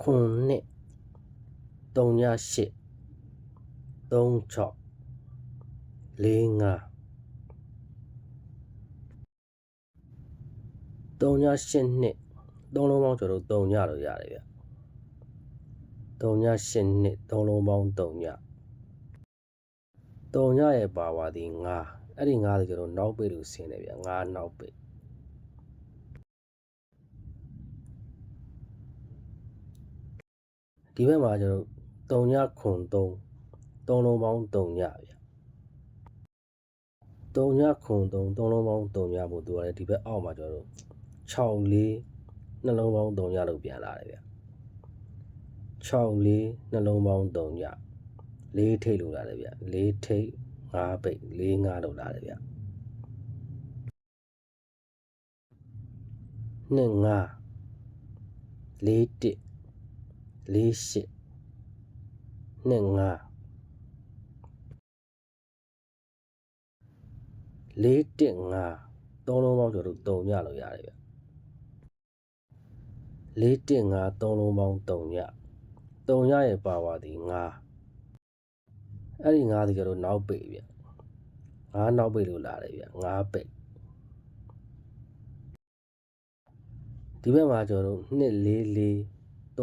ခွန်နှစ်3ည8 36 45 3ည8နှစ်သုံးလုံးပေါင်းကျွန်တော်တို့3ညလို့ရတယ်ဗျ3ည8နှစ်သုံးလုံးပေါင်း3ည3ညရဲ့ပါဝါဒီ9အဲ့ဒီ9ဆိုကျွန်တော်နောက်ပိတ်လို့ဆင်းတယ်ဗျ9နောက်ပိတ် ဒီဘက်မှာကျွန်တော်3ညခွန်3သုံးလုံးပေါင်း3ညဗျ3ညခွန်3သုံးလုံးပေါင်း3ညပို့သူကလည်းဒီဘက်အောက်မှာကျွန်တော်တို့6လေးနှလုံးပေါင်း3ညလို့ပြန်လာတယ်ဗျ6လေးနှလုံးပေါင်း3ည4ထိတ်လို့လာတယ်ဗျ4ထိတ်5ပိတ်4 5လို့လာတယ်ဗျနှစ်5 4 1 4 8နှစ်5လေးတစ်ငါသုံးလုံးပေါင်းကျွန်တော်တို့3ညလို့ရတယ်ဗျလေးတစ်ငါသုံးလုံးပေါင်း3ည3ညရဲ့ပါဝါဒီငါအဲ့ဒီငါဒီကျွန်တော်နောက်ပိတ်ဗျငါနောက်ပိတ်လို့လာတယ်ဗျငါပိတ်ဒီဘက်မှာကျွန်တော်တို့နှ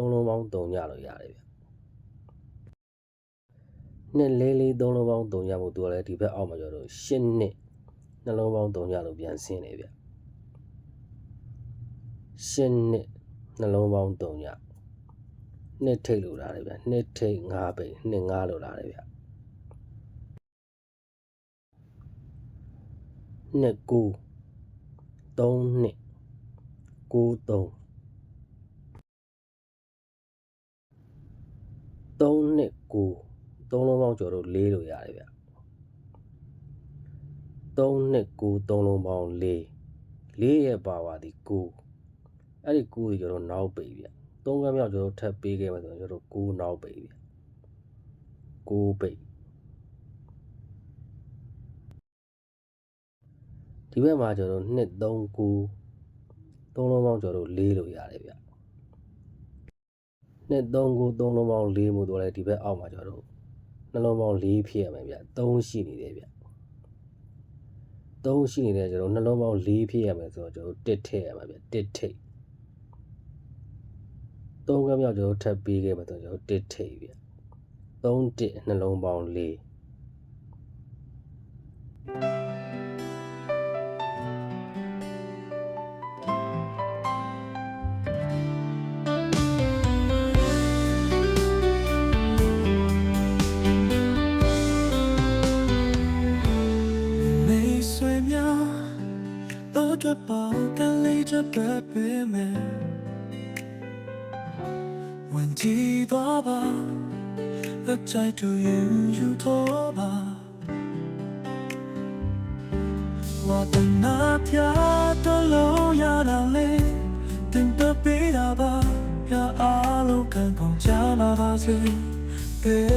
စ်လေးလေးသုံးလုံးပေါင်း3ညလို့ရတယ်ဗျနှစ်လေးလေးသုံးလုံးပေါင်း3ညမို့သူကလည်းဒီဘက်အောက်မှာကျွန်တော်တို့ရှစ်နှစ်နှလုံးပေါင်း3ညလို့ပြန်ဆင်းတယ်ဗျရှင်းနှစ်နှလုံးပေါင်း3ညနှစ်ထိတ်လို့လာတယ်ဗျနှစ်ထိတ်5ပိတ်နှစ်5လို့လာတယ်ဗျနှစ်9 3နှစ်9 3 3နှစ်9 3လုံးပေါင်းကျော်တို့4လို့ရတယ်ဗျ3နှစ်9 3လုံးပေါင်း4 4ရဲ့ပါဝါဒီ9အဲ့ဒီ9ကိုကျွန်တော်နောက်ပိတ်ဗျ3ကမ်းမြောက်ကျွန်တော်ထပ်ပေးခဲ့မှဆိုရင်ကျွန်တော်9နောက်ပိတ်ဗျ9ပိတ်ဒီဘက်မှာကျွန်တော်2 3 9 3လုံးပေါင်းကျွန်တော်4လို့ရတယ်ဗျ 2 3 9 3လုံးပေါင်း4မို့တော့လေဒီဘက်အောက်မှာကျွန်တော်နှလုံးပေါင်း4ဖြစ်ရမယ်ဗျ3ရှိနေတယ်ဗျ3ရှိနေတယ်ကျွန်တော်နှလုံးပေါင်း4ဖြစ်ရမယ်ဆိုတော့ကျွန်တော်1ထည့်ရမှာဗျ1ထိတ်3ကမြောက်ကျွန်တော်ထပ်ပေးခဲ့မှာဆိုတော့ကျွန်တော်1ထိတ်ဗျ3တစ်နှလုံးပေါင်း4着包干累着背背面。问题多吧，乐在就云有多吧。我的那天的路呀那里，等的比那吧呀阿鲁看空加那把子，别。